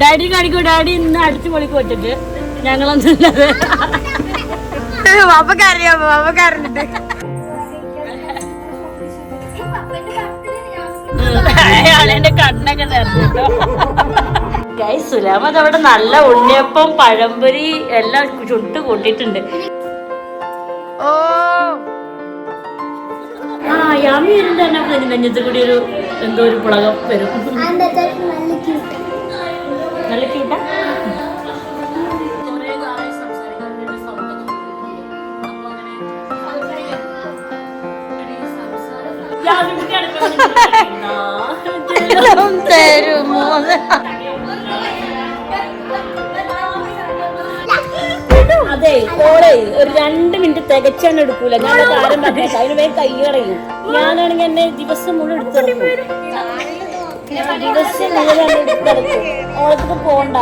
Daddy കാണിക്കോ daddy ഇന്ന് അടിച്ചു പൊളിക്ക് വെച്ചിട്ട്. ഞങ്ങളൊന്നും സുലാമത് അവിടെ നല്ല ഉണ്ണിയപ്പം പഴംപൊരി എല്ലാം ചുട്ട് കൂട്ടിയിട്ടുണ്ട്. ഓ. ആ യാമി വരുമ്പോ തന്നെ കൂടി ഒരു എന്തോ ഒരു പുളകം വരും. നല്ല ക്യൂട്ടാ അതെ ഓളെ ഒരു രണ്ട് മിനിറ്റ് തികച്ചാണ് എടുക്കൂല. ഞാൻ കാര്യം പറഞ്ഞേക്കാം. അതിന് വേഗം കൈ കളയും. ഞാനാണെങ്കിൽ എന്നെ ദിവസം മുഴുവൻ എടുത്തെടുക്കും പോണ്ട.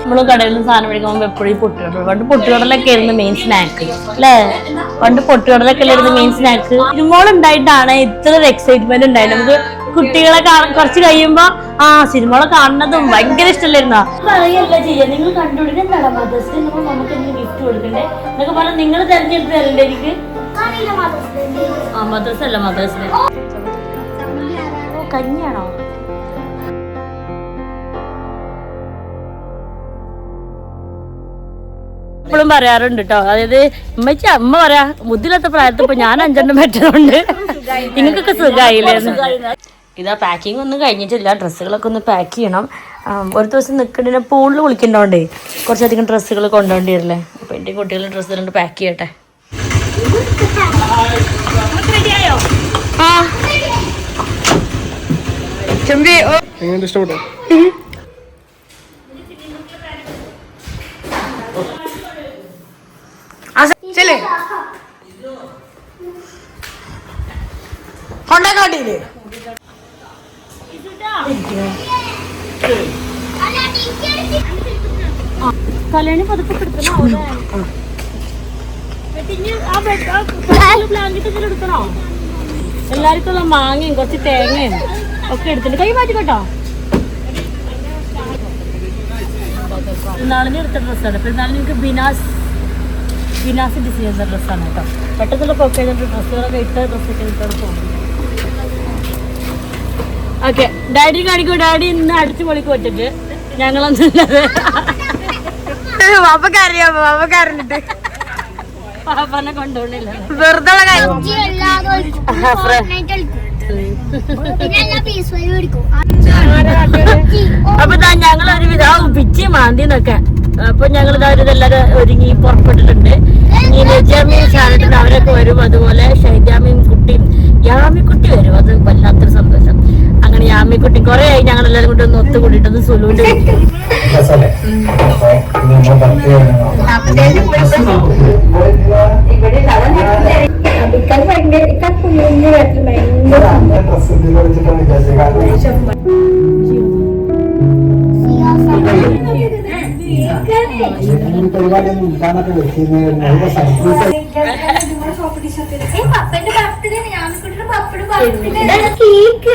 നമ്മൾ കടയിൽ നിന്ന് സാധനം മേടിക്കുമ്പോൾ എപ്പോഴും പൊട്ടുകടല പണ്ട് പൊട്ടുകടലൊക്കെ ആയിരുന്നു മെയിൻ സ്നാക്ക് അല്ലേ? പണ്ട് പൊട്ടുകടലൊക്കെ ആയിരുന്നു മെയിൻ സ്നാക്ക് സിനിമകൾ ഉണ്ടായിട്ടാണ് ഇത്ര ഒരു എക്സൈറ്റ്മെന്റ് ഉണ്ടായത്. നമുക്ക് കുട്ടികളെ കാണാൻ കുറച്ച് കഴിയുമ്പോ ആ സിനിമകളെ കാണുന്നതും ഭയങ്കര ഇഷ്ടമല്ലായിരുന്നു പറയല്ല ചെയ്യാ. നിങ്ങൾ കണ്ടുപിടിക്കാൻ നമുക്ക് എന്തെങ്കിലും ഗിഫ്റ്റ് കൊടുക്കണ്ടേ? എന്നൊക്കെ പറഞ്ഞാൽ നിങ്ങൾ തെരഞ്ഞെടുത്ത് തരണ്ടേ എനിക്ക് ആ അല്ല കഞ്ഞിയാണോ? എപ്പോഴും പറയാറുണ്ട് കേട്ടോ അതായത് ഉമ്മച്ചി അമ്മ പറയാ ബുദ്ധിയില്ലാത്ത പ്രായത്തിൽ ഇപ്പൊ ഞാൻ അഞ്ചെണ്ണം പറ്റുന്നുണ്ട് നിങ്ങൾക്കൊക്കെ സുഖമായില്ലേ ഇതാ പാക്കിംഗ് ഒന്നും കഴിഞ്ഞിട്ടില്ല. ഡ്രസ്സുകളൊക്കെ ഒന്ന് പാക്ക് ചെയ്യണം. ഒരു ദിവസം നിൽക്കണ പൂളിൽ വിളിക്കണ്ടോണ്ടേ കുറച്ചധികം ഡ്രസ്സുകൾ കൊണ്ടുപോകേണ്ടി വരില്ലേ അപ്പോൾ എന്റെ കുട്ടികളുടെ ഡ്രസ്സ് രണ്ട് പാക്ക് ചെയ്യട്ടെ ഇഷ്ടപ്പെട്ടോ? കൊണ്ടേ കൊണ്ടാക്കാട്ടിയില്ലേ കല്യാണി പതുക്കെ എടുക്കണോ ബ്ലാങ്കറ്റ് എന്തെങ്കിലും എടുക്കണോ? എല്ലാവർക്കും ഉള്ള മാങ്ങയും കുറച്ച് തേങ്ങയും ഒക്കെ എടുത്തിട്ട് കൈ മാറ്റി കേട്ടോ പെരുന്നാളിന് എടുത്ത ഡ്രസ്സാണ്. പെരുന്നാളിന് എനിക്ക് ബിനാസ് ബിനാസ് ഡിസൈൻ ചെയ്യുന്ന ഡ്രസ്സാണ് കേട്ടോ. പെട്ടെന്നുള്ള പൊക്കെ ഡ്രസ്സുകളൊക്കെ ഇട്ട ഡ്രസ്സൊക്കെ ഇട്ടാണ് പോകുന്നത് ഓക്കെ ഡാഡി കാണിക്കോ. ഡാഡി ഇന്ന് അടിച്ചു പൊളിക്ക് പറ്റിട്ട്. ഞങ്ങളൊന്നുമില്ലത് പാപ്പക്കറിയാം പാപ്പക്കറിഞ്ഞിട്ട് പാപ്പനെ കൊണ്ടുപോകണില്ല വെറുതെ അപ്പൊ ഞങ്ങൾ ഒരു വിധം പിച്ചി മാന്തിന്നൊക്കെ. അപ്പൊ ഞങ്ങൾ ഇതാ ഒരുങ്ങി പുറപ്പെട്ടിട്ടുണ്ട്. ഈ നജാമിയും ഷാനട്ടിന് അവരൊക്കെ വരും. അതുപോലെ ഷൈജാമിയും കുട്ടിയും യാമിക്കുട്ടി വരും. അത് വല്ലാത്തൊരു സന്തോഷം. യാമിക്കുട്ടി കൊറേ ആയി ഞങ്ങൾ എല്ലാരും കൂടി ഒന്ന് ഒത്തുകൂടിയിട്ടൊന്ന് സുലൂന്റെ കേക്ക് പരിപാടിയൊന്നും ഉണ്ടാകാനൊക്കെ വെച്ചിരുന്ന സർപ്രൈസ് സെക്രട്ടറിക്ക്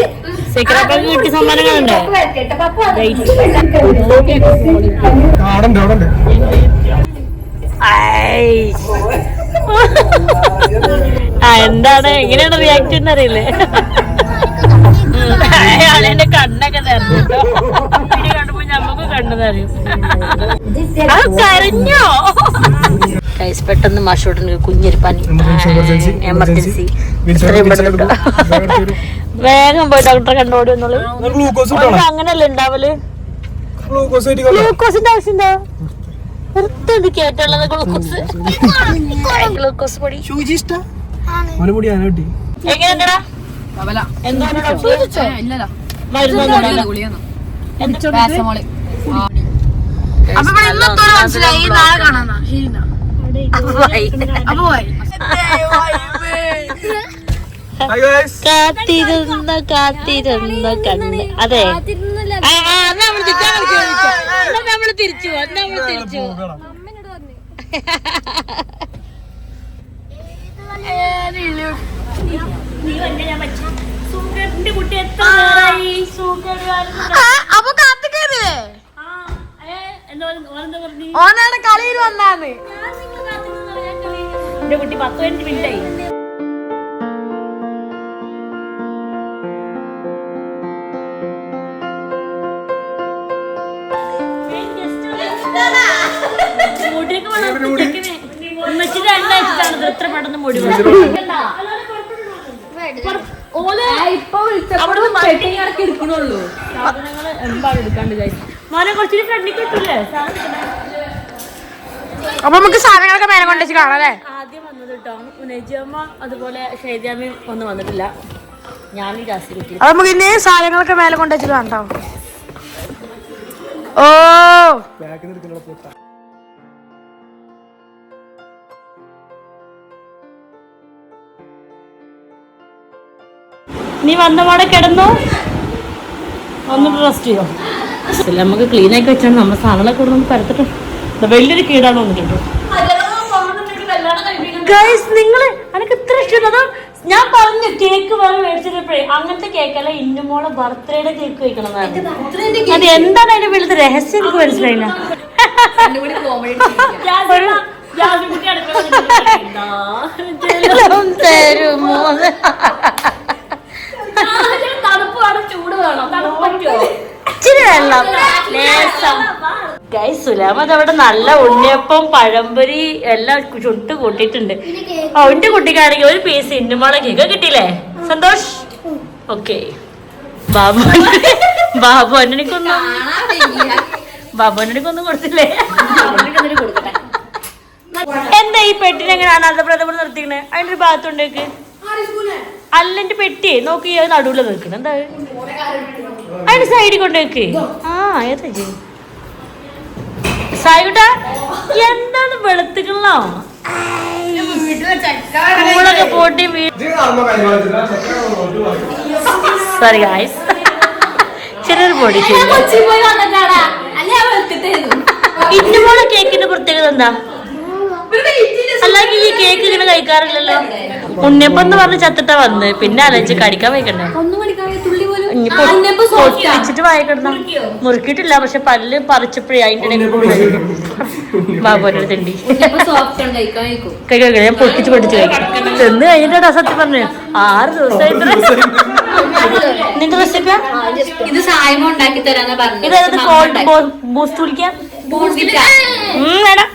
സമ്മാനങ്ങളുണ്ട്. എന്താണ്? എങ്ങനെയാണ് റിയാക്ട് ചെയ്യുന്ന അറിയില്ലേ? അയാളെന്റെ കണ്ണൊക്കെ വീഡിയോ കണ്ടപ്പോ ഞമ്മക്ക് കണ്ണു നിറയും. അത് കരഞ്ഞോ? ഗൈസ് പെട്ടെന്ന് മാഷോട്ടിന് കുഞ്ഞൊരു പനി. എമർജൻസി ഇത്രയും പെട്ടെന്ന് വേഗം പോയി ഡോക്ടറെ കണ്ടോടി എന്നുള്ളത് ഗ്ലൂക്കോസ് അവർക്ക് അങ്ങനല്ലേ ഉണ്ടാവൽ? ഗ്ലൂക്കോസ് ഗ്ലൂക്കോസിന്റെ ആവശ്യം എന്താ? വെറുതെ ഇത് കേട്ടുള്ളത് ഗ്ലൂക്കോസ് ഗ്ലൂക്കോസ് പൊടി. എങ്ങനെയുണ്ടടാ? എന്താണ് മരുന്നൊന്നും അപ്പൊ മനസ്സിലായി. നാളെ കാണാന്നാ ശരി കാത്തിരുന്ന കാത്തിരുന്ന കണ്ണ് അതെ നമ്മൾ തിരിച്ച്, നമ്മൾ തിരിച്ചു അപ്പൊ കാത്തിക്കരുതേ ഓനാണ് കളിയിൽ വന്നാന്ന് എന്റെ കുട്ടി പത്ത് പതിനഞ്ച് മിനിറ്റ് ആയി. എണ്ണ പെട്ടെന്ന് മുടി മോനെ കിട്ടൂലേ എടുക്കണേ. അപ്പൊ നമുക്ക് സാധനങ്ങളൊക്കെ മേലെ കൊണ്ടുവച്ച് കാണാം അല്ലേ? ആദ്യം വന്നത് കേട്ടോ നജിയമ്മ അതുപോലെ ഷെയ്ജാമ്മയും ഒന്നും വന്നിട്ടില്ല. ഞാൻ ഈ ജാസ്തി കുട്ടി. അപ്പൊ നമുക്ക് ഇനി സാധനങ്ങളൊക്കെ മേലെ കൊണ്ടുവച്ചിട്ട് കാണാം ഓ! നീ വന്ന പാടെ കിടന്നു? വന്നിട്ട് റെസ്റ്റ് ചെയ്യോ? നമുക്ക് ക്ലീൻ ആക്കി വെച്ചാൽ നമ്മുടെ സാധനങ്ങളൊക്കെ പരത്തിട്ട്. വലിയൊരു കീടാണ് വന്നിട്ടുണ്ട്. ഗൈസ് നിങ്ങൾ എനിക്ക് ഇത്ര ഇഷ്ടം ഞാൻ പറഞ്ഞു കേക്ക് വേറെ മേടിച്ചിട്ടപ്പോഴേ അങ്ങനത്തെ കേക്കല്ല ഇന്നുമോളെ ബർത്ത്ഡേയുടെ കേക്ക് വെക്കണം അത് എന്താണ് അതിന്റെ വലുത് രഹസ്യം എനിക്ക് മനസ്സിലായില്ല. തണുപ്പ് വേണം ചൂട് വേണം. തണുപ്പ് ഇച്ചിരി വെള്ളം. സുലാമത് അവിടെ നല്ല ഉണ്ണിയപ്പം പഴംപൊരി എല്ലാം ചുട്ട് കൂട്ടിയിട്ടുണ്ട്. അവന്റെ കുട്ടിക്കാണെങ്കിൽ ഒരു പീസ് ഇന്നുമോളെ കേക്ക് കിട്ടിയില്ലേ? സന്തോഷ്? ഓക്കെ ബാബു ബാബു അണ്ണനിക്കൊന്നും ബാബു അണ്ണനിക്കൊന്നും കൊടുത്തില്ലേ? എന്താ ഈ പെട്ടിനെ എങ്ങനെ പ്രഥമ നിർത്തിക്കണേ? അതിന്റെ ഒരു ഭാഗത്തുണ്ടേക്ക് അല്ല എന്റെ പെട്ടി നോക്കി അത് നടുവിൽ നിൽക്കണം. എന്താ? അത്? അതിന്റെ സൈഡിൽ കൊണ്ടേക്ക് ആ ഏതാ ചെയ്യും? സായിട്ടാ എന്താണ് വെളുത്തുകളോ സ്കൂളൊക്കെ പോട്ടി സോറി ഗായ്സ് ചെറിയൊരു പൊടി ഇന്നുമോളെ കേക്കിന്റെ പ്രത്യേകത എന്താ? അല്ലെങ്കിൽ ഈ കേക്ക് ഇങ്ങനെ കഴിക്കാറില്ലല്ലോ. ഉണ്ണിയപ്പം എന്ന് പറഞ്ഞ് ചത്തിട്ടാ വന്ന് പിന്നെ അലച്ച് കടിക്കാൻ വയ്ക്കണ്ടേ? പൊട്ടി വെച്ചിട്ട് മുറുക്കിയിട്ടില്ല പക്ഷെ പല്ല് പറിച്ചപ്പോഴേ അതിന്റെ കഴിക്കാൻ കഴിക്കാൻ ഞാൻ പൊട്ടിച്ച് പൊട്ടിച്ച് കഴിക്കും. ചെന്ന് കഴിഞ്ഞിട്ടാ സത്യം പറഞ്ഞു. ആറ് ദിവസമായിട്ട് നിന്റെ റെസിപ്പി ഇത് സായ്മ ഉണ്ടാക്കി തരാന്നാ പറഞ്ഞത്. ഇതായത് കോൾഡ് ബൂസ്റ്റ് കുടിക്കാം? ഉം, വേണം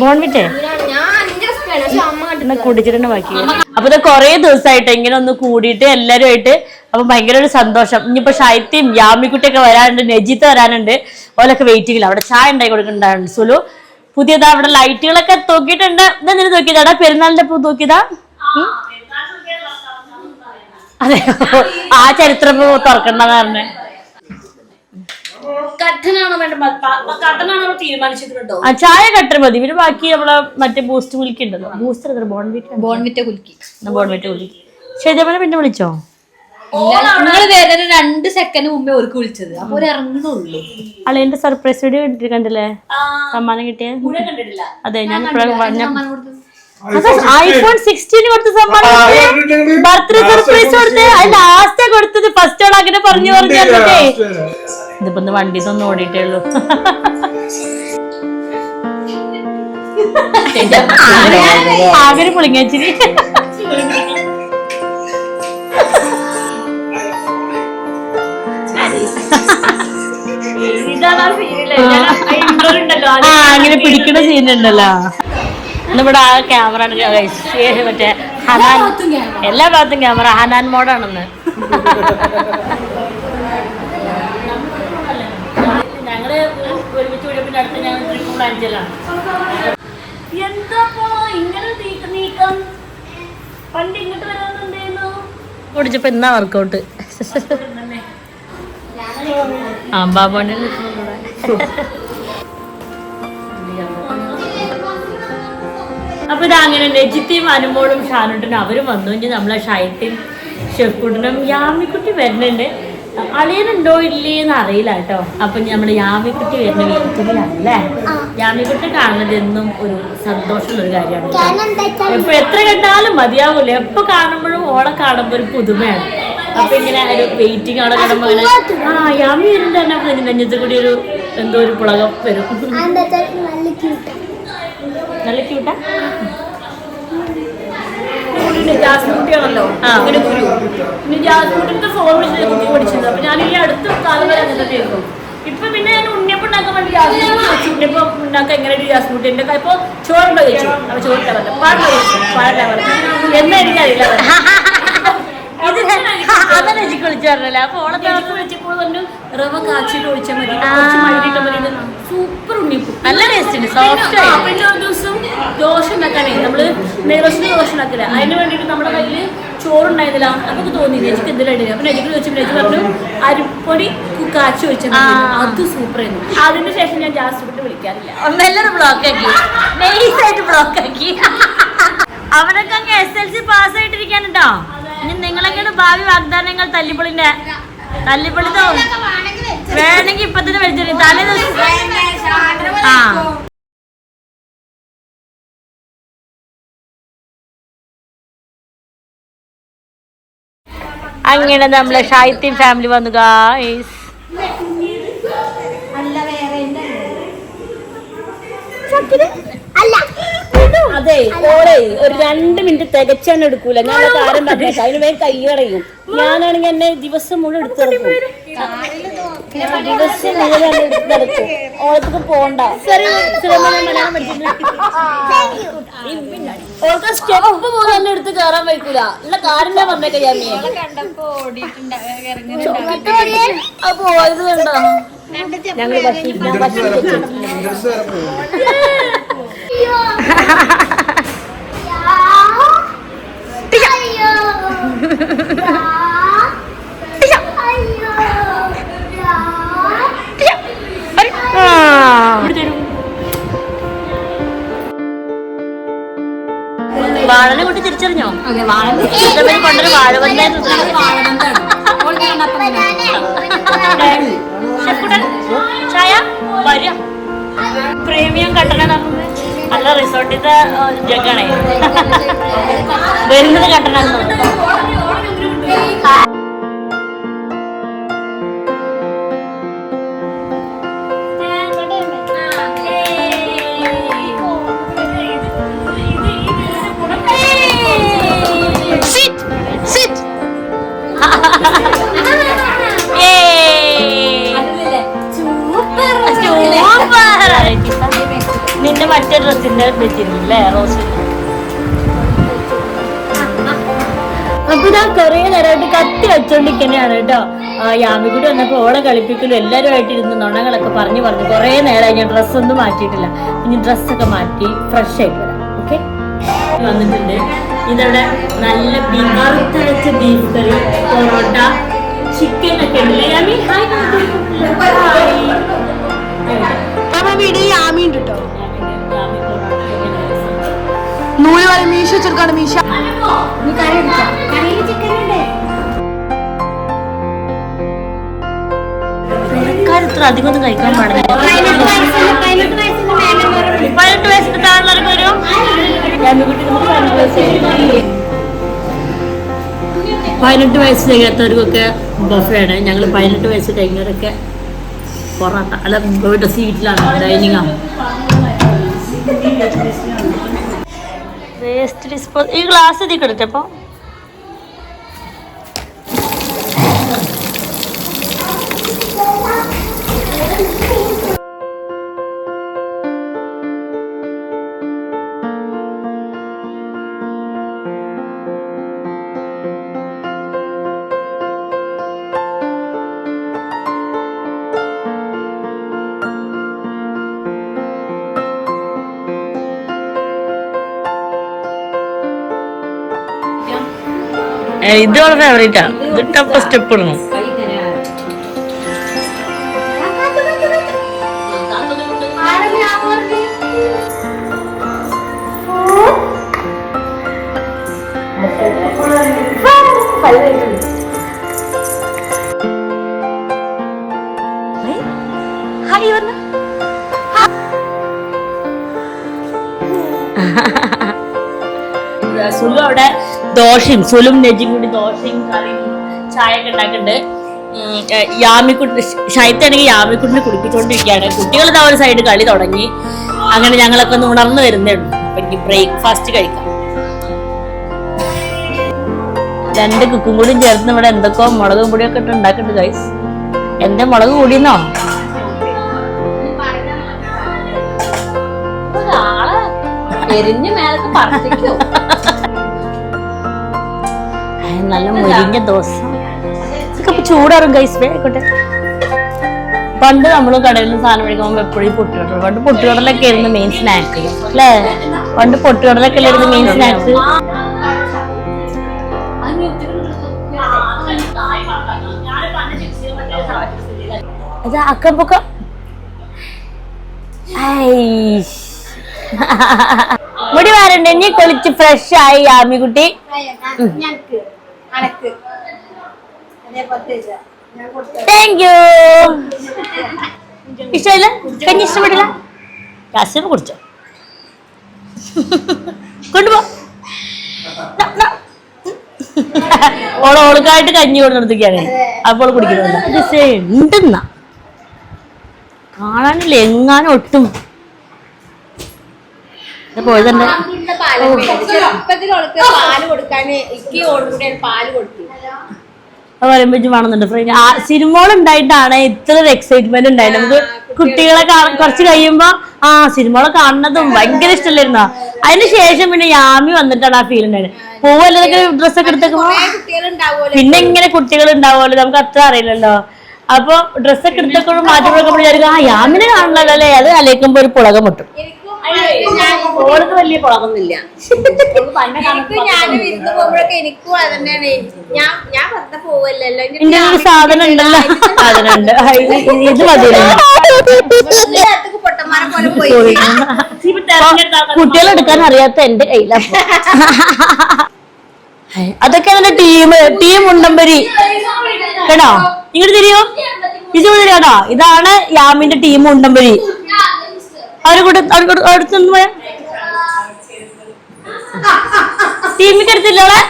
ബോൺവിറ്റേ എന്നാ കുടിച്ചിട്ടുണ്ട് ബാക്കി അപ്പൊ കൊറേ ദിവസമായിട്ട് ഇങ്ങനെ ഒന്ന് കൂടിയിട്ട് എല്ലാരും ആയിട്ട് അപ്പൊ ഭയങ്കര ഒരു സന്തോഷം. ഇനിയിപ്പോ ഷൈത്തിയും യാമിക്കുട്ടിയൊക്കെ വരാനുണ്ട് നജിത്ത് വരാനുണ്ട്. ഓലൊക്കെ വെയിറ്റിംഗില്ല അവിടെ ചായ ഉണ്ടായി കൊടുക്കുന്നുണ്ടായിരുന്നു സുലു. പുതിയതാ അവിടെ ലൈറ്റുകളൊക്കെ തൂക്കിയിട്ടുണ്ട്. ഇതെന്തിനു തൂക്കിയതാടാ? പെരുന്നാളിന്റെ പൂ തൂക്കിയതാ? അതെ. ആ ചരിത്രം തുറക്കണ്ടെന്ന് പറഞ്ഞേ. ചായ കട്ടർ മതി. പിന്നെ ബാക്കി നമ്മളെ മറ്റേ ബൂസ്റ്റ് കുലിക്കുണ്ടല്ലോ ബൂസ്റ്റർ ബോൺവിറ്റ ബോൺവിറ്റ് ബോൺവിറ്റ കുലുക്കി ബോൺവിറ്റ കുലുക്കി ശരി പിന്നെ വിളിച്ചോ? നിങ്ങൾ വേദന രണ്ട് സെക്കൻഡ് മുമ്പേ ഓർക്ക് വിളിച്ചത്. അപ്പൊ ഒരു അല്ല എന്റെ സർപ്രൈസ് വീഡിയോ കണ്ടില്ലേ? സമ്മാനം കിട്ടിയ? അതെ ഞാൻ ഐഫോൺ സിക്സ്റ്റീന് കൊടുത്ത. സമ്മാനം ബർത്ത്ഡേ സർപ്രൈസ് കൊടുത്ത്. അത് ലാസ്റ്റ് കൊടുത്തത് ഫസ്റ്റ് ഓൾ അങ്ങനെ പറഞ്ഞു പറഞ്ഞു പറഞ്ഞിട്ടേ. ഇതിപ്പോ ഒന്ന് വണ്ടി ഒന്ന് ഓടിയിട്ടേ ഉള്ളൂ. ആകെ പുളിങ്ങച്ചിരി ആ അങ്ങനെ പിടിക്കണ സീൻ ഉണ്ടല്ലോ ഇവിടെ ആ ക്യാമറ മറ്റേ ഹനാൻ എല്ലാ ഭാഗത്തും ക്യാമറ ഹനാൻ മോഡാണെന്ന്. ഞങ്ങൾ ഒരുമിച്ച് കൂടിയപ്പോൾ അടുത്ത് ഞങ്ങൾ ട്രിപ്പ് പ്ലാൻ ചെയ്യലാണ് എന്താപ്പോ ഇങ്ങനെ നീക്കം നീക്കം. പണ്ട് ഇങ്ങോട്ട് കുടിച്ചപ്പോ എന്നാ വർക്കൗട്ട് ആ ബാബോന്റെ അപ്പൊ ഇതങ്ങനെ രജിത്തിയും അനുമോളും ഷാനുട്ടനും അവരും വന്നു. ഇനി നമ്മളെ ഷൈത്തിൻ ഷെഫ്കുട്ടനും യാമിക്കുട്ടി വരുന്നുണ്ട്. അളിയനുണ്ടോ ഇല്ലേന്ന് അറിയില്ല കേട്ടോ. അപ്പൊ നമ്മുടെ യാമിക്കുട്ടി വരുന്ന വീട്ടിലല്ലേ യാമിക്കുട്ടി കാണുന്നത് എന്നും ഒരു സന്തോഷമുള്ള ഒരു കാര്യമാണ് ഇപ്പൊ എത്ര കണ്ടാലും മതിയാവൂല. എപ്പൊ കാണുമ്പോഴും ഓളെ കാണുമ്പോ ഒരു പുതുമയാണ്. അപ്പൊ ഇങ്ങനെ ഒരു വെയിറ്റിംഗ് അവിടെ കാണുമ്പോ ആ യാമി വരുന്നുണ്ട് തന്നെ നെഞ്ഞത്ത് കൂടി ഒരു എന്തോ ഒരു പുളകം വരും. നല്ല ക്യൂട്ടാ കുട്ടിയാണല്ലോ? ആ. ഇങ്ങനെ ഗുരു ഇനി ജാസ്മിന്റെ ഫോൺ വിളിച്ചത് കുട്ടി പഠിച്ചത് അപ്പൊ ഞാൻ ഈ അടുത്ത കാലം വരെ അങ്ങനെ തന്നെയായിരുന്നു. ഇപ്പൊ പിന്നെ ഞാൻ ഉണ്ണിയപ്പം ഉണ്ടാക്കാൻ വേണ്ടി ജാസ്മിൻ ഉണ്ണിയപ്പം ഉണ്ടാക്കാൻ ഇപ്പൊ ചോറുണ്ടോ ചോദിച്ചു. അപ്പൊ പാടില്ല പറഞ്ഞു. എന്നാ എനിക്കറിയില്ല. എനിക്ക് വിളിച്ചു പറഞ്ഞല്ലേ അപ്പൊ ഓളെ വിളിച്ചപ്പോൾ പറഞ്ഞു റവ കാച്ചിട്ട് ഒഴിച്ചാൽ മതി. കുറച്ച് മൈദയിട്ട് മതി. സൂപ്പർ ഉണ്ണിയപ്പം നല്ല ടേസ്റ്റ് ഉണ്ട്. സോഫ്റ്റ് പിന്നെ ഒരു ദിവസം ദോശ ഉണ്ടാക്കാനേ. നമ്മൾ നെയ്റോസിന് ദോശ ഉണ്ടാക്കില്ല. അതിന് വേണ്ടിയിട്ട് നമ്മുടെ കയ്യിൽ ചോറുണ്ടായിരുന്നില്ല. നമുക്ക് തോന്നി രജിക്ക് എന്തിനായിട്ട് അപ്പൊ രജിക്ക് ചോദിച്ചപ്പോൾ രജി പറഞ്ഞു അരിപ്പൊടി കാച്ചി വെച്ചാൽ മതി. അത് സൂപ്പർ ആയിരുന്നു. അതിന് ശേഷം ഞാൻ ജാസ്മിട്ട് വിളിക്കാറില്ല. ഒന്നെല്ലാം ബ്ലോക്ക് ആക്കി? നൈസ് ആയിട്ട് ബ്ലോക്ക് ആക്കി. അവരൊക്കെ അങ്ങ് എസ് എൽ സി പാസ് ആയിട്ടിരിക്കാനുണ്ടോ? ഇനി നിങ്ങളെങ്ങനെ ഭാവി വാഗ്ദാനങ്ങൾ തല്ലിപ്പൊളിന്റെ തല്ലിപ്പൊളി വേണമെങ്കിൽ ഇപ്പൊ തന്നെ വലിച്ചു തലേ ദിവസം ആ. അങ്ങനെ നമ്മളെ ഷാഹിത്യം ഫാമിലി വന്നു ഗായ്സ് അതെ ഓളെ ഒരു രണ്ട് മിനിറ്റ് തികച്ചാൻ എടുക്കൂല ഞാൻ താരം കാര്യം പറഞ്ഞേക്കാം അതിന് വേഗം കയ്യടയും ഞാനാണെങ്കിൽ എന്നെ ദിവസം മുഴുവൻ എടുത്തു നടക്കും ദിവസം മുഴുവൻ എന്നെ എടുത്ത് നടക്കും ഓൾക്ക് പോണ്ട ഓൾക്ക് സ്റ്റെപ്പ് പോലും എന്നെ എടുത്ത് കയറാൻ വയ്ക്കൂല ഉള്ള കാര്യം ഞാൻ പറഞ്ഞേക്കാം അപ്പൊ ഇത് കണ്ടോ ഞങ്ങൾ പക്ഷേ വാഴനെ കൊണ്ട് തിരിച്ചറിഞ്ഞോ? ഇതേമാതിരി പണ്ടൊരു വാഴ ഷെഫുടൻ ചായ? വരിക. പ്രേമിയം കട്ടണ നല്ല റിസോർട്ടിത്തെ ജഗ്ഗാണേ വരുന്നത് കട്ടണ മറ്റേ ഡ്രസ്സിന്റെ വെച്ചിരുന്നില്ലേ റോസ് അപ്പൊ ഞാൻ കൊറേ നേരമായിട്ട് കത്തി വെച്ചോണ്ടിരിക്കുന്നതാണ് കേട്ടോ. യാമികുടി യാമിക്കുട്ടി വന്നപ്പോ ഓളെ കളിപ്പിക്കലും എല്ലാവരുമായിട്ട് ഇരുന്ന് നുണകളൊക്കെ പറഞ്ഞു പറഞ്ഞു കൊറേ നേരമായി ഞാൻ ഡ്രസ്സൊന്നും മാറ്റിയിട്ടില്ല. ഇനി ഡ്രസ്സൊക്കെ മാറ്റി ഫ്രഷ് ആയിട്ട് വരാം ഓക്കെ വന്നിട്ടുണ്ട്. ഇതവിടെ നല്ല ബീഫ് വറുത്തരച്ച ബീഫ് കറി പൊറോട്ട ചിക്കൻ ഒക്കെ ഉണ്ടല്ലേ യാമി ഹായ് നമ്മുടെ വീട് യാമി ഉണ്ട് കേട്ടോ നൂൽ വരെ മീശ വെച്ചെടുക്കാണ് മീശ. ഇത്ര അധികം ഒന്നും കഴിക്കാൻ പാടില്ല. പതിനെട്ട് വയസ്സിന് വരും വയസ്സ് തികയാത്തവർക്കൊക്കെ ബഫയാണ്. ഞങ്ങൾ പതിനെട്ട് വയസ്സ് കഴിഞ്ഞവരൊക്കെ പൊറോട്ട. അല്ല ഇവിടെ സീറ്റിലാണ് ഡൈനിങ് ആണ് വേസ്റ്റ് ഡിസ്പോസ് ഈ ഗ്ലാസ് ഇതിൽ കിടത്തപ്പോ ഇതോടെ ഫേവറേറ്റാ ഇത് ടപ്പ് സ്റ്റെപ്പ് ഇടണം ദോശയും സുലും നെജിയും കൂടി ദോശയും കറിയും ചായ ഒക്കെ ഉണ്ടാക്കുന്നുണ്ട് യാമിക്കുട്ടി ഷൈത്താണെങ്കിൽ യാമിക്കുട്ടിനെ കുടിപ്പിച്ചുകൊണ്ടിരിക്കുകയാണ് കുട്ടികൾ ഇതാ ഒരു സൈഡ് കളി തുടങ്ങി. അങ്ങനെ ഞങ്ങളൊക്കെ ഒന്ന് ഉണർന്നു വരുന്നേ ഉള്ളൂ. അപ്പൊ എനിക്ക് ബ്രേക്ക്ഫാസ്റ്റ് കഴിക്കാം. രണ്ട് കുക്കും കൂടി ചേർന്ന് ഇവിടെ എന്തൊക്കെയോ മുളകും പൊടിയൊക്കെ ഇട്ട് ഉണ്ടാക്കുന്നുണ്ട് ഗൈസ് എന്റെ മുളക് കൂടിയെന്നോ? എരിഞ്ഞ് മേലൊക്കെ പറഞ്ഞു നല്ല മുരിഞ്ഞ ദോശ ഇതൊക്കെ ചൂടാറും ഗൈസ് ആയിക്കോട്ടെ. പണ്ട് നമ്മൾ കടയിൽ നിന്ന് സാധനം മേടിക്കുമ്പോൾ എപ്പോഴും പൊട്ടുകടല പണ്ട് പൊട്ടുകടലൊക്കെ ആയിരുന്നു മെയിൻ സ്നാക്ക് അല്ലേ? പണ്ട് പൊട്ടുകടലൊക്കെ ആയിരുന്നു മെയിൻ സ്നാക്ക് അത് അക്കം പൊക്കം ഐഷ്. മുടി വാരണ്ട ഇനി കുളിച്ച് ഫ്രഷ് ആയി ആമിക്കുട്ടി. ഞങ്ങൾക്ക് അനക്ക്. താങ്ക് യു ഇഷ്ടമില്ല കഞ്ഞി ഇഷ്ടപ്പെടില്ല കാശ്യം കുടിച്ചോ? കൊണ്ടുപോ. ഓൾ ഓൾക്കായിട്ട് കഞ്ഞി കൊടുത്തിരിക്കുകയാണ് അപ്പോൾ കുടിക്കുന്നുണ്ട്. ഉണ്ടെന്നാ. കാണാനില്ല എങ്ങാനും ഒട്ടും. ഇത് പോയതുണ്ട് ചെറുപ്പത്തിൽ പാൽ കൊടുക്കാൻ ഇക്കി ഓടുകൂടിയാണ് പാൽ കൊടുത്തു അത് വേണമെന്നുണ്ട് ഫ്രണ്ട് ആ സിനിമകൾ ഉണ്ടായിട്ടാണ് ഇത്ര ഒരു എക്സൈറ്റ്മെന്റ് ഉണ്ടായത്. നമുക്ക് കുട്ടികളെ കുറച്ച് കഴിയുമ്പോ ആ സിനിമകളെ കാണുന്നതും ഭയങ്കര ഇഷ്ടമല്ലായിരുന്നു അതിന് ശേഷം പിന്നെ യാമി വന്നിട്ടാണ് ആ ഫീൽ ഉണ്ടായത്. പോവല്ലേ ഡ്രസ്സൊക്കെ എടുത്തേക്കുമ്പോ? പിന്നെ ഇങ്ങനെ കുട്ടികൾ ഉണ്ടാവുമല്ലോ? നമുക്ക് അത്ര അറിയില്ലല്ലോ. അപ്പൊ ഡ്രസ്സൊക്കെ എടുത്തേക്കുമ്പോൾ മാറ്റി കൊടുക്കുമ്പോൾ വിചാരിക്കും ആ യാമിനെ കാണണല്ലോ അല്ലേ അത് അലയിക്കുമ്പോ ഒരു പുളകം മുട്ടും. ഓൾക്ക് വലിയ പുളകൊന്നുമില്ല എനിക്ക് ഞാൻ വിരുന്ന് പോകുമ്പോഴൊക്കെ എനിക്കും അതന്നെയാണ് ഞാൻ ഞാൻ വെറുതെ പോവല്ലല്ലോ. ഇനി എന്റെ ഒരു സാധനം ഉണ്ടല്ലോ. സാധനം ഉണ്ട് ആ, ഇത് ഇത് പൊട്ടന്മാരെ പോലെ പോയി. കുട്ടികൾ എടുക്കാൻ അറിയാത്ത എന്റെ കയ്യില. അതൊക്കെ എന്റെ ടീം ടീം ഉണ്ടമ്പരി. കേട്ടോ? ഇങ്ങോട്ട് തിരിയോ? ഇത് തിരിയാട്ടോ ഇതാണ് യാമിന്റെ ടീം ഉണ്ടമ്പരി. അവരെ കൂടെ അവരെ കൂടെ അടുത്ത് നിന്ന് പോയാ? ടീമിക്ക് എടുത്തില്ലോളെ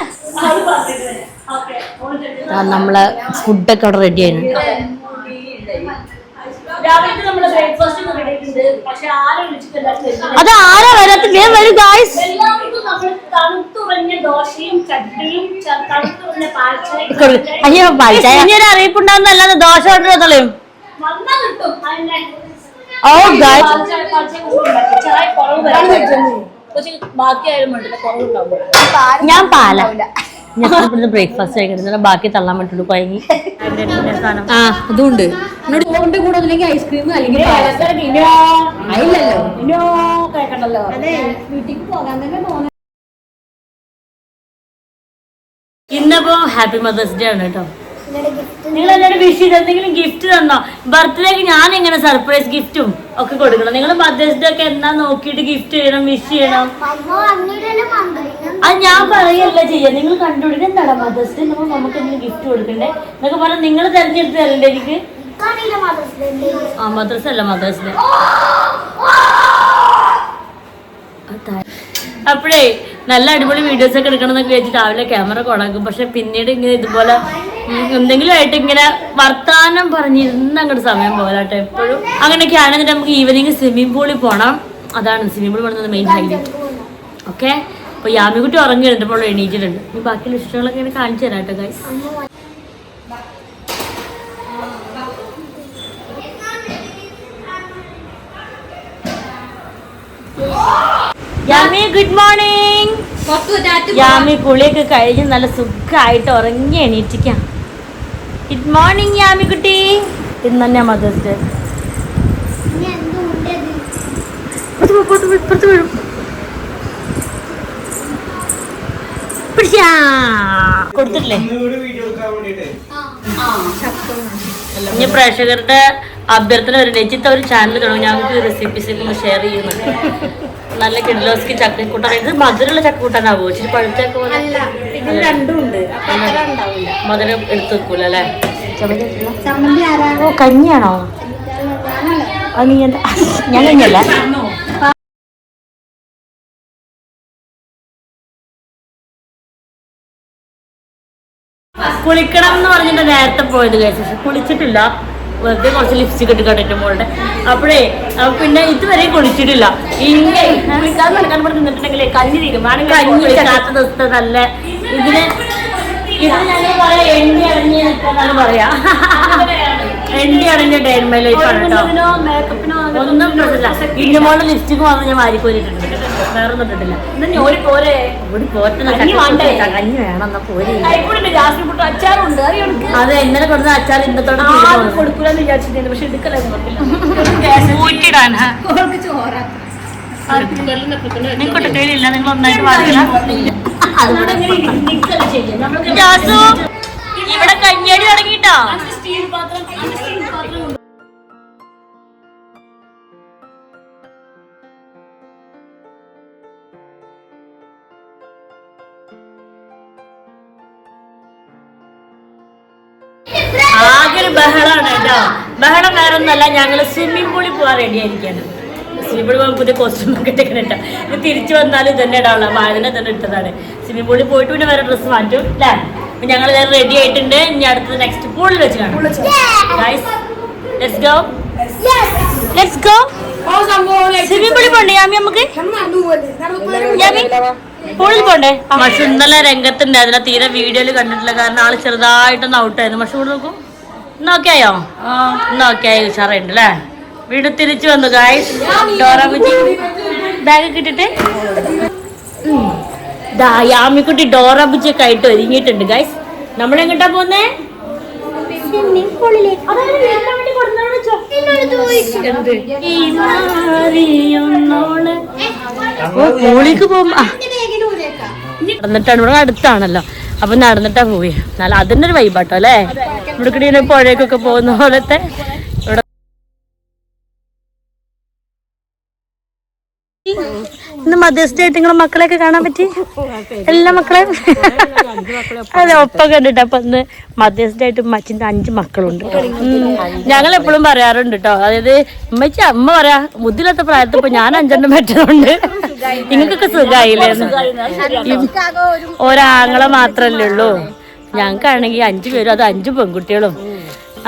നമ്മളെ ഫുഡൊക്കെ അവിടെ റെഡി ആയിരുന്നു അത് ആരാ വരാത്ത? ഞാൻ വരും ഗായ്സ് അയ്യോ പാൽച്ചായ. അറിയിപ്പുണ്ടാവുന്നല്ലാതെ ദോശ കൊണ്ടുവന്നോളൂ തളയും ഓ ഗൈസ് ഞാൻ പാല ഞാൻ ഇവിടുന്ന് ബ്രേക്ക്ഫാസ്റ്റ് കഴിക്കുന്നത് ബാക്കി തള്ളാൻ പറ്റുള്ളൂ കുഴങ്ങി ആ അതുകൊണ്ട് എന്നോട് കൂടെ അല്ലെങ്കിൽ ഐസ്ക്രീം അല്ലെങ്കിൽ ഇന്നിപ്പോ ഹാപ്പി മദേഴ്സ് ഡേ ആണ് കേട്ടോ നിങ്ങൾ എല്ലാവരും വിഷ് ചെയ്ത്? എന്തെങ്കിലും ഗിഫ്റ്റ് തന്നോ? ബർത്ത്ഡേക്ക് ഞാൻ എങ്ങനെ സർപ്രൈസ് ഗിഫ്റ്റും ഒക്കെ കൊടുക്കണം. നിങ്ങൾ മദേഴ്സ് ഡേ ഒക്കെ എന്നാ നോക്കിയിട്ട് ഗിഫ്റ്റ് ചെയ്യണം വിഷ് ചെയ്യണം? അത് ഞാൻ പറയല്ല ചെയ്യാം. നിങ്ങൾ കണ്ടുപിടിക്കുക എന്താണ് മദേഴ്സ് ഡേ നമ്മൾ നമുക്ക് എന്തെങ്കിലും ഗിഫ്റ്റ് കൊടുക്കണ്ടേ? എന്നൊക്കെ പറഞ്ഞാൽ നിങ്ങൾ തെരഞ്ഞെടുത്ത് തരണ്ടേ എനിക്ക്? ആ മദേഴ്സ് അല്ല മദേഴ്സ് ഡേ അപ്പോഴേ നല്ല അടിപൊളി വീഡിയോസ് ഒക്കെ എടുക്കണം എന്നൊക്കെ വെച്ച് രാവിലെ ക്യാമറ കൊണാക്കും പക്ഷെ പിന്നീട് ഇങ്ങനെ ഇതുപോലെ എന്തെങ്കിലും ആയിട്ട് ഇങ്ങനെ വർത്താനം പറഞ്ഞിരുന്ന് അങ്ങോട്ട് സമയം പോലാട്ടെ എപ്പോഴും. അങ്ങനെയൊക്കെ ആണെങ്കിൽ നമുക്ക് ഈവനിങ് സ്വിമ്മിംഗ് പൂളിൽ പോകണം അതാണ് സ്വിമ്മിംഗ് പൂൾ പോകുന്നത് മെയിൻ ഹൈലൈറ്റ് ഓക്കെ അപ്പൊ യാമിക്കുട്ടി ഉറങ്ങി എഴുന്നപ്പോൾ എണീറ്റിട്ടുണ്ട്. ഇനി ബാക്കിയുള്ള ഇഷ്ടങ്ങളൊക്കെ ഇങ്ങനെ കാണിച്ചു തരാം കേട്ടോ guys Yami good morning Yami കുളിയൊക്കെ കഴിഞ്ഞ് നല്ല സുഖമായിട്ട് ഉറങ്ങി എണീറ്റിക്കാം ഗുഡ് മോർണിംഗ് യാമി കുട്ടി. ഇന്ന് തന്നെ മദേഴ്സ് ഡേ ഇപ്പുറത്ത് വീഴും. കൊടുത്തിട്ടില്ലേ? ഇനി പ്രേക്ഷകരുടെ അഭ്യർത്ഥന വരും രചിത്ത ഒരു ചാനൽ തുടങ്ങും. ഞങ്ങൾക്ക് റെസിപ്പീസ് ഒക്കെ ഷെയർ ചെയ്യുന്നുണ്ട്. നല്ല കിഡ്ലോസ്കി ചക്കക്കൂട്ടാണ് ഇത് മധുരമുള്ള ചക്കക്കൂട്ടാനാവോ? ഇച്ചിരി പഴുത്തൊക്കെ മധുരം എടുത്തു വെക്കൂല അല്ലേ? കഞ്ഞിയാണോ? ഞാൻ കഞ്ഞല്ല കുളിക്കണം എന്ന് പറഞ്ഞിട്ട് നേരത്തെ പോയത് കഴിച്ചു കുളിച്ചിട്ടില്ല. വെറുതെ കുറച്ച് ലിപ്സ്റ്റിക് ഇട്ട് കണ്ടിട്ട് മോളുടെ. അപ്പോഴേ പിന്നെ ഇതുവരെ കുളിച്ചിട്ടില്ല. നിന്നിട്ടുണ്ടെങ്കിലേ കഞ്ഞി തീരുമാനം കഞ്ഞി കാത്ത ദിവസത്തെ നല്ല ഇതിന് ഇത് ഞങ്ങൾ പറയാ എണ്ണി അറിഞ്ഞ് നിൽക്കാന്നാണ് പറയാ? ലൈഫാണ് കേട്ടോ ഒന്നും ഇന്നുമോളുടെ ലിപ്സ്റ്റിക് മാത്രം ഞാൻ വാരിക്കോരിട്ടുണ്ട് വേറെ ഒന്നും ഇട്ടിട്ടില്ല. പോരെ. ഇവിടെ പോറ്റുന്ന കഞ്ഞി വേണ്ടേ? കഞ്ഞി വേണം എന്നാ പോരി? അത് ഇന്നലെ കൊടുത്ത അച്ചാർ ഇന്നത്തോടെ ആരും കൊടുക്കൂലെന്ന് വിചാരിച്ചിട്ടുണ്ട് പക്ഷെ എടുക്കലായിരുന്നു കയ്യിലില്ല നിങ്ങൾ ഒന്നായിട്ട് ഇവിടെ കഞ്ഞിയടി തുടങ്ങിട്ടോ സ്റ്റീൽ പാത്രം ബഹളാണ് കേട്ടോ. ബഹളം വേറെ ഒന്നല്ല ഞങ്ങൾ സ്വിമ്മിംഗ് പൂളിൽ പോകാൻ റെഡി ആയിരിക്കാണ്. സ്വിമ്മിംഗ് പൂളിൽ പോകുമ്പോൾ പുതിയ കോസ്റ്റ്യൂം ഒക്കെ ഇട്ടേക്കണം കേട്ടോ. ഇത് തിരിച്ചു വന്നാലും ഇതന്നെ ഇടാനുള്ള വാഴനെ തന്നെ ഇട്ടതാണ്. സ്വിമ്മിംഗ് പൂളിൽ പോയിട്ട് പിന്നെ വേറെ ഡ്രസ്സ് മാറ്റും അല്ലേ അപ്പൊ ഞങ്ങൾ വേറെ റെഡി ആയിട്ടുണ്ട്. ഇനി അടുത്തത് നെക്സ്റ്റ് പൂളിൽ വെച്ച് കാണാം. Guys let's go let's go swimming പൂളിൽ പോണ്ടേ യാമി നമുക്ക്? യാമി പൂളിൽ പോണ്ടേ? പക്ഷെ ഇന്നലെ രംഗത്തുണ്ട്. അതിനെ തീരെ വീഡിയോയിൽ കണ്ടിട്ടില്ല. കാരണം ആൾ ചെറുതായിട്ടൊന്ന് ഔട്ടായിരുന്നു പക്ഷെ ഇവിടെ നോക്കൂ. നോക്കിയായോ? നോക്കിയായി ഉഷാറുണ്ട് അല്ലേ? വീട് തിരിച്ചു വന്നു ഗായ്സ് ഡോറാബുജി ബാഗ് കിട്ടിട്ട് യാമിക്കുട്ടി ഡോറാബുജി ഒക്കെ ആയിട്ട് ഒരുങ്ങിയിട്ടുണ്ട് ഗായ്സ് നമ്മളെങ്ങോട്ടാ പോന്നേ? പൂളിക്ക് പോകുമ്പോ നടന്നിട്ടാണ് ഇവിടെ അടുത്താണല്ലോ. അപ്പൊ നടന്നിട്ടാ പോയി എന്നാൽ അതിന്റെ ഒരു വൈബാട്ടോ അല്ലേ? ഇവിടെ കൂടി ഇങ്ങനെ പുഴയൊക്കെ പോകുന്ന പോലത്തെ ഇന്ന് ആയിട്ട് നിങ്ങളെ മക്കളെയൊക്കെ കാണാൻ പറ്റി? എല്ലാ മക്കളെയും അതെ ഒപ്പം കണ്ടിട്ട് അപ്പൊ ഇന്ന് മധ്യസ്ഥ ആയിട്ട് മച്ചിന്റെ അഞ്ച് മക്കളുണ്ട്. ഞങ്ങൾ എപ്പോഴും പറയാറുണ്ട് കേട്ടോ അതായത് ഉമ്മച്ചി അമ്മ പറയാ ബുദ്ധിയില്ലാത്ത പ്രായത്തിൽ ഇപ്പൊ ഞാൻ അഞ്ചെണ്ണം പറ്റുന്നുണ്ട് നിങ്ങൾക്കൊക്കെ സുഖമായില്ലേ ഒരാങ്ങളെ മാത്രല്ലേ ഉള്ളൂ. ഞങ്ങൾക്കാണെങ്കിൽ അഞ്ചു പേരും അത് അഞ്ചു പെൺകുട്ടികളും.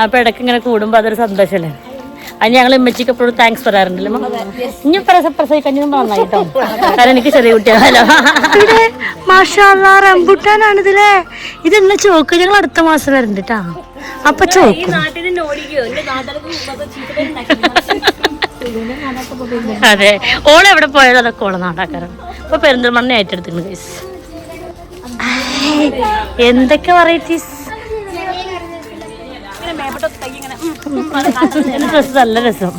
അപ്പൊ ഇടയ്ക്ക് ഇങ്ങനെ കൂടുമ്പോ അതൊരു സന്തോഷല്ലേ? അത് ഞങ്ങൾ ഉമ്മച്ചിക്ക് എപ്പോഴും താങ്ക്സ് പറയാറുണ്ടല്ലോ. ഇനി പ്രസ പ്രസവിക്കഞ്ഞു നന്നായിട്ടോ? കാരണം എനിക്ക് ചെറിയ കുട്ടിയാണല്ലോ ഇവിടെ മാഷാ റംബുട്ടാനാണ് ഇതിലെ ഇതെന്ന ചോക്ക്? ഞങ്ങൾ അടുത്ത മാസം വരുന്നുണ്ട് കേട്ടാ അപ്പൊ ചോക്ക്. അതെ. ഓൾ എവിടെ പോയാലും അതൊക്കെ ഓളെ നാടാക്കാറ് അപ്പൊ പെരിന്തൽമണ്ണ ഏറ്റെടുത്തിട്ടുണ്ട് ഗൈസ് എന്തൊക്കെ വെറൈറ്റീസ്? ഡ്രസ് നല്ല രസം.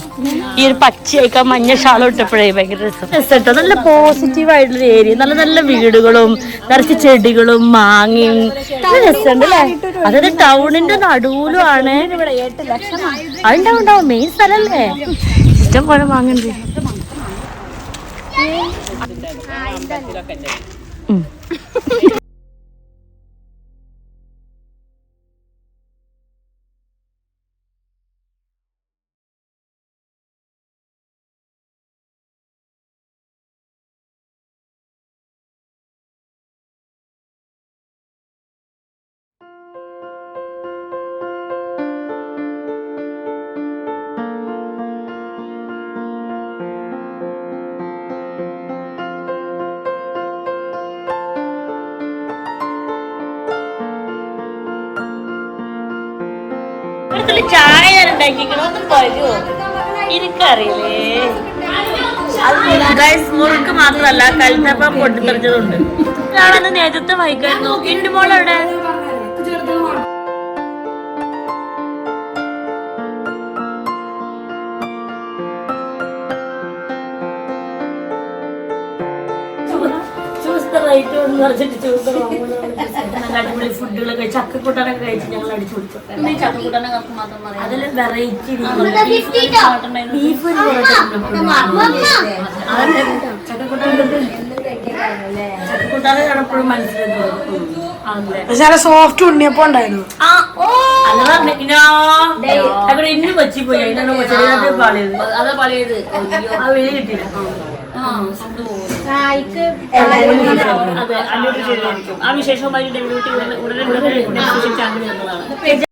ഈ ഒരു പച്ചയൊക്കെ മഞ്ഞ ഷാളും ഇട്ടപ്പോഴേ ഭയങ്കര രസം. രസം കേട്ടോ നല്ല പോസിറ്റീവ് ആയിട്ടുള്ള ഏരിയ നല്ല നല്ല വീടുകളും നിറച്ച് ചെടികളും മാങ്ങയും. നല്ല രസമുണ്ട് അല്ലേ? അതായത് ടൗണിന്റെ നടുവിലും ആണ് ഉണ്ടാവും. മെയിൻ സ്ഥലല്ലേ ഇഷ്ടം പോലെ മാങ്ങണ്ട് ഉം. ഇവിടുത്തെ ചായ ഉണ്ടാക്കിക്കണോ ഒന്ന് പറയുമോ എനിക്കറിയില്ലേ. ഗൈസ് മുറുക്ക് മാത്രമല്ല കൽത്തപ്പം പൊട്ടിത്തെറിച്ചതുണ്ട്. നേതൃത്വം വഹിക്കാൻ എന്റെ മോളെവിടെ. റൈറ്റ് എന്ന് പറഞ്ഞിട്ട് നല്ല അടിപൊളി ഫുഡുകളൊക്കെ ചക്കക്കൂട്ടാനൊക്കെ കഴിച്ച് ഞങ്ങൾ അടിച്ചു കൊടുത്തു അതിൽ വെറൈറ്റി ബീഫ് ചക്കക്കൂട്ടാനെ എപ്പോഴും മനസ്സിലാക്കും അതെ പക്ഷെ നല്ല സോഫ്റ്റ് ഉണ്ണിയപ്പം ഉണ്ടായിരുന്നു ആ അല്ല പറഞ്ഞോ അവിടെ ഇന്ന് കൊച്ചി പോയി അതിനാണ് കൊച്ചിയുടെ പാളിയത് അതാ പഴയത് ആ വെളി കിട്ടിയില്ല ആ നായിക്ക് അതെ ശരിയായിരിക്കും ആ വിശേഷവുമായി ഡെലിവറി ഉടനെ ഉടനെ ചാനൽ വരുന്നതാണ്